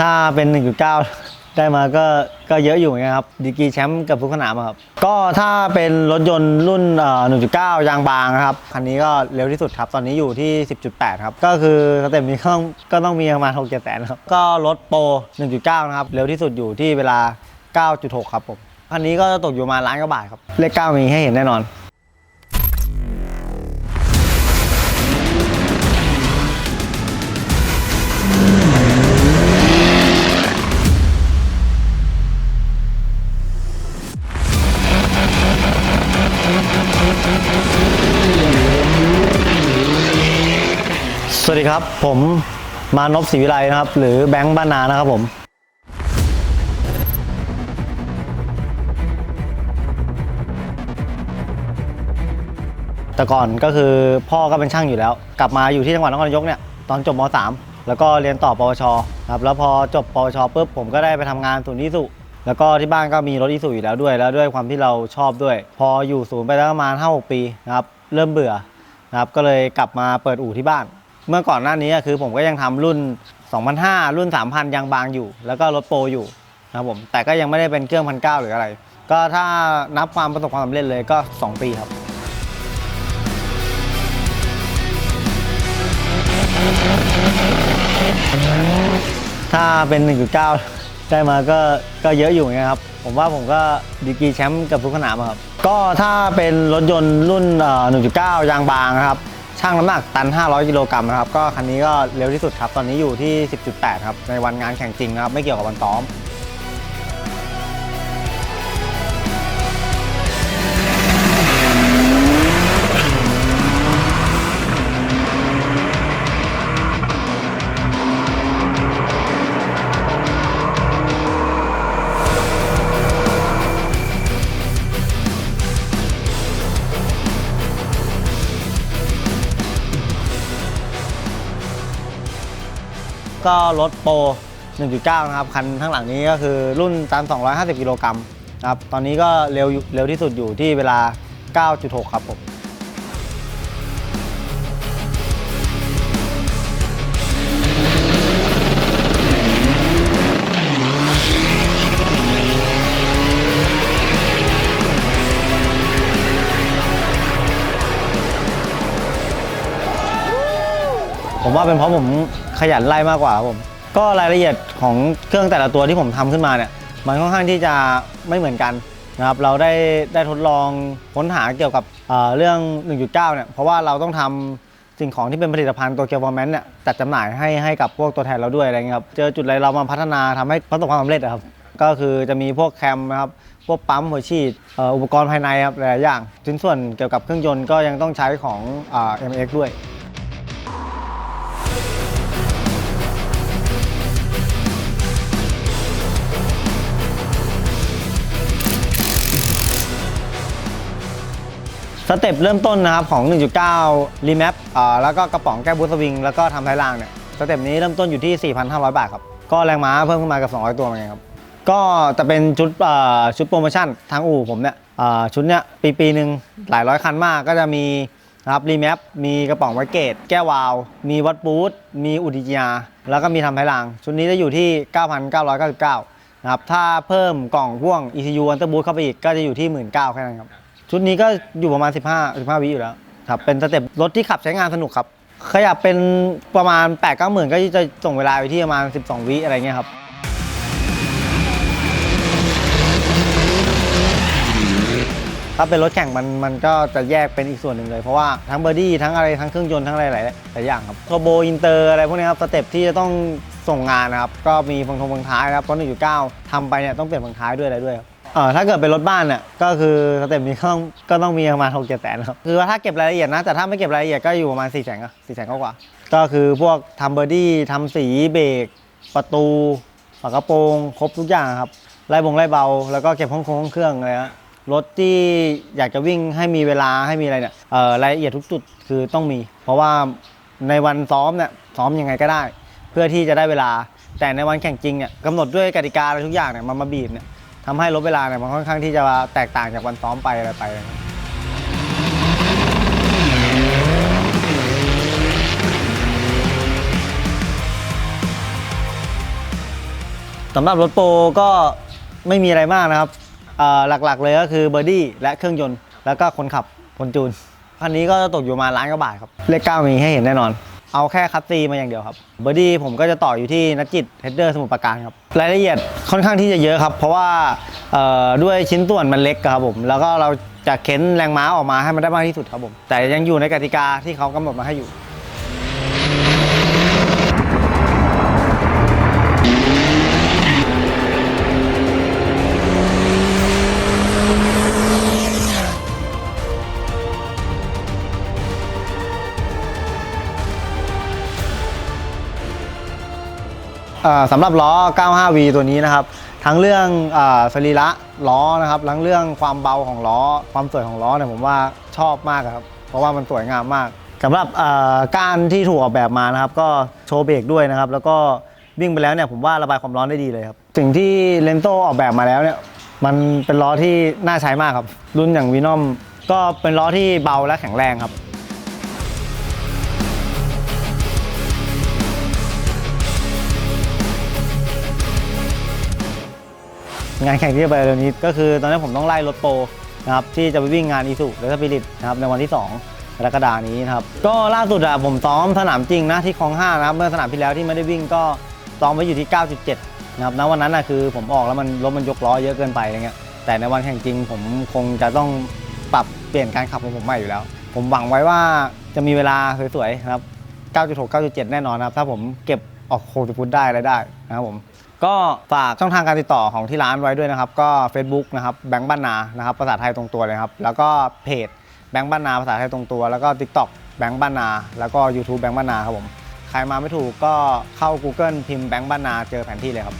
ถ้าเป็น 1.9 ได้มาก็ก็เยอะอยู่นกันครับดีกีแชมป์กับทุกสนามครับ ก็ถ้าเป็นรถยนต์รุ่น 1.9 ยางบางครับ คันนี้ก็เร็วที่สุดครับ ตอนนี้อยู่ที่ 10.8 ครับ ก็คือสเต็ปนี้ก็ต้องก็ต้องมีประมาณ6 7แสนครับ ก็รถโปร 1.9 นะครับ เร็วที่สุดอยู่ที่เวลา 9.6 ครับผม คันนี้ก็จะตกอยู่ประมาณล้านกว่าบาทครับ เลข 9 มีให้เห็นแน่นอน วัสดีครับ ผมมานพศรีวิไลนะครับ หรือแบงค์บ้านนานะครับผม แต่ก่อนก็คือพ่อก็เป็นช่างอยู่แล้ว กลับมาอยู่ที่จังหวัดนครนายกเนี่ยตอนจบม .3 แล้วก็เรียนต่อปวชครับแล้วพอจบปวชปุ๊บผมก็ได้ไปทำงานศูนย์อิสุแล้วก็ที่บ้านก็มีรถอิสุอยู่แล้วด้วย แล้วด้วยความที่เราชอบด้วย พออยู่ศูนย์ไปแล้วประมาณ5-6ปีนะครับเริ่มเบื่อนะครับก็เลยกลับมาเปิดอู่ที่บ้าน เมื่อก่อนหน้านี้คือผมก็ยังทำรุ่น 2005 รุ่น 3,000ยางบางอยู่ แล้วก็รถโปรอยู่นะครับผม แต่ก็ยังไม่ได้เป็นเครื่องพันเหรืออะไร ก็ถ้านับความประสบความสำเร็จเลยก็ 2 ปีครับ ถ้าเป็น 1.9 ได้มาก็ก็เยอะอยู่นกันครับ ผมว่าผมก็ดีกรีแชมป์กับทุกสนามอะครับ ก็ถ้าเป็นรถยนต์รุ่น 1.9 ยางบางครับ ช่างน้ำหนักตัน 500 กิโลกรัมนะครับ ก็คันนี้ก็เร็วที่สุดครับ ตอนนี้อยู่ที่ 10.8 ครับ ในวันงานแข่งจริงนะครับ ไม่เกี่ยวกับวันซ้อม ก็รถโปร 1.9 นะครับ คันข้างหลังนี้ก็คือรุ่นตัน250 กิโลกรัมนะครับ ตอนนี้ก็เร็วเร็วที่สุดอยู่ที่เวลา 9.6 ครับผม ว่าเป็นเพราะผมขยันไล่มากกว่าครับผม ก็รายละเอียดของเครื่องแต่ละตัวที่ผมทำขึ้นมาเนี่ย มันค่อนข้างที่จะไม่เหมือนกันนะครับ เราได้ได้ทดลองค้นหาเกี่ยวกับเอ่อเรื่อง 1.9 เนี่ย เพราะว่าเราต้องทำสิ่งของที่เป็นผลิตภัณฑ์ตัวเกียวฟอร์แมนเนี่ยจัดจำหน่ายให้ให้กับพวกตัวแทนเราด้วยอะไรเงี้ยครับ เจอจุดอะไรเรามาพัฒนาทำให้ประสบความสำเร็จอะครับ ก็คือจะมีพวกแคมนะครับ พวกปั๊มหัวฉีดอ,อุปกรณ์ภายในครับหลายอย่างชิ้นส่วนเกี่ยวกับเครื่องยนต์ก็ยังต้องใช้ของอ่า MX ด้วย สเต็ปเริ่มต้นนะครับของ 1.9 รีแมปอ่าแล้วก็กระป๋องแก้บูสวิง แล้วก็ทำท้ายล่างเนี่ย สเต็ปนี้เริ่มต้นอยู่ที่ 4,500 บาทครับ ก็แรงม้าเพิ่มขึ้นมากับ 200 ตัวเหมือนกันครับ ก็จะเป็นชุดอ่าชุดโปรโมชั่นทางอู่ผมเนี่ยอ่าชุดเนี้ยปีปีหนึ่งหลายร้อยคันมากก็จะมีนะครับรีแมปมีกระป๋องไวเกต แก้ววาว มีวัดบูทมีอุดิยา แล้วก็มีทำท้ายล่าง ชุดนี้จะอยู่ที่ 9,999 นะครับ ถ้าเพิ่มกล่องพ่วง ECU Under Boot เข้าไปอีกก็จะอยู่ที่ 19,000แค่นั้นครับ ชุดนี้ก็อยู่ประมาณ 15 15 วิอยู่แล้วครับเป็นสเต็ปรถที่ขับใช้งานสนุกครับขยับเป็นประมาณ8 9หมื่นก็จะส่งเวลาไปที่ประมาณ 12 วิอะไรเงี้ยครับถ้าเป็นรถแข่งมันมันก็จะแยกเป็นอีกส่วนหนึ่งเลย เพราะว่าทั้งเบอร์ดี้ทั้งอะไรทั้งเครื่องยนต์ทั้งอะไรหลายหลายอย่างครับโทโบอินเตอร์อะไรพวกนี้ครับสเต็ปที่จะต้องส่งงานนะครับก็มีฟังทงฟังท้ายนะครับเพราะ1.9ทำไปเนี่ยต้องเปลี่ยนฟังท้ายด้วยอะไรด้วยครับ เออถ้าเกิดเป็นรถบ้านเนี่ยก็คือสเต็ปนี้ก็ต้องก็ต้องมีประมาณ6 7แสนครับคือว่าถ้าเก็บรายละเอียดนะ แต่ถ้าไม่เก็บรายละเอียดก็อยู่ประมาณ4แสนก็4แสนกว่าก็คือพวกทำเบอร์ดี้ทำสีเบรกประตูฝากระโปรงครบทุกอย่างครับไล่บงไล่เบา แล้วก็เก็บห้องคงห้องเครื่องอะไรฮะรถที่อยากจะวิ่งให้มีเวลาให้มีอะไรเนี่ยเออรายละเอียดทุกจุดคือต้องมี เพราะว่าในวันซ้อมเนี่ยซ้อมยังไงก็ได้ เพื่อที่จะได้เวลา แต่ในวันแข่งจริงเนี่ยกำหนดด้วยกติกาอะไรทุกอย่างเนี่ยมันมาบีบเนี่ย ทำให้ลดเวลาเนี่ยมันค่อนข้างที่จะแตกต่างจากวันซ้อมไปอะไรไปนะครับสำหรับรถโปรก็ไม่มีอะไรมากนะครับเอ่อหลักๆเลยก็คือเบอร์ดี้และเครื่องยนต์ แล้วก็คนขับคนจูนคันนี้ก็ตกอยู่มาล้านกว่าบาทครับ เลขเก้ามีให้เห็นแน่นอน เอาแค่คัตซีมาอย่างเดียวครับเบอร์ดี้ผมก็จะต่ออยู่ที่นักจิตเฮดเดอร์สมุทรปราการครับรายละเอียดค่อนข้างที่จะเยอะครับ เพราะว่าด้วยชิ้นส่วนมันเล็กครับผมแล้วก็เราจะเค้นแรงม้าออกมาให้มันได้มากที่สุดครับผมแต่ยังอยู่ในกติกาที่เขากำหนดมาให้อยู่ สำหรับล้อ 95V ตัวนี้นะครับ ทั้งเรื่องอสรีระล้อนะครับทั้งเรื่องความเบาของล้อ ความสวยของล้อเนี่ยผมว่าชอบมากครับ เพราะว่ามันสวยงามมากสำหรับก้านที่ถูกออกแบบมานะครับ ก็โชว์เบรกด้วยนะครับ แล้วก็วิ่งไปแล้วเนี่ยผมว่าระบายความร้อนได้ดีเลยครับสิ่งที่เลนโตออกแบบมาแล้วเนี่ยมันเป็นล้อที่น่าใช้มากครับ รุ่นอย่างวีนอมก็เป็นล้อที่เบาและแข็งแรงครับ งานแข่งที่จะไปเร็วนี้ก็คือตอนนี้ผมต้องไล่รถโปรนะครับที่จะไปวิ่งงานอีสุและสปิริตนะครับในวันที่ 2 กรกฎานี้นะครับก็ล่าสุดอะผมซ้อมสนามจริงนะที่คลอง5นะครับเมื่อสนามที่แล้วที่ไม่ได้วิ่งก็ซ้อมไว้อยู่ที่ 9.7นะครับณวันนั้นนะคือผมออกแล้วมันรถมันยกล้อเยอะเกินไปอะไรเงี้ยแต่ในวันแข่งจริงผมคงจะต้องปรับเปลี่ยนการขับของผมใหม่อยู่แล้ว ผมหวังไว้ว่าจะมีเวลาสวยๆนะครับ 9.6 9.7 แน่นอนนะครับ ถ้าผมเก็บออก60ฟุตได้อะไรได้นะครับผม ก็ฝากช่องทางการติดต่อของที่ร้านไว้ด้วยนะครับ ก็ Facebook นะครับแบงค์บ้านนานะครับภาษาไทยตรงตัวเลยครับ แล้วก็เพจแบงค์บ้านนาภาษาไทยตรงตัว แล้วก็ TikTok แบงค์บ้านนา แล้วก็ YouTube แบงค์บ้านนาครับผม ใครมาไม่ถูกก็เข้า Google พิมพ์แบงค์บ้านนาเจอแผนที่เลยครับ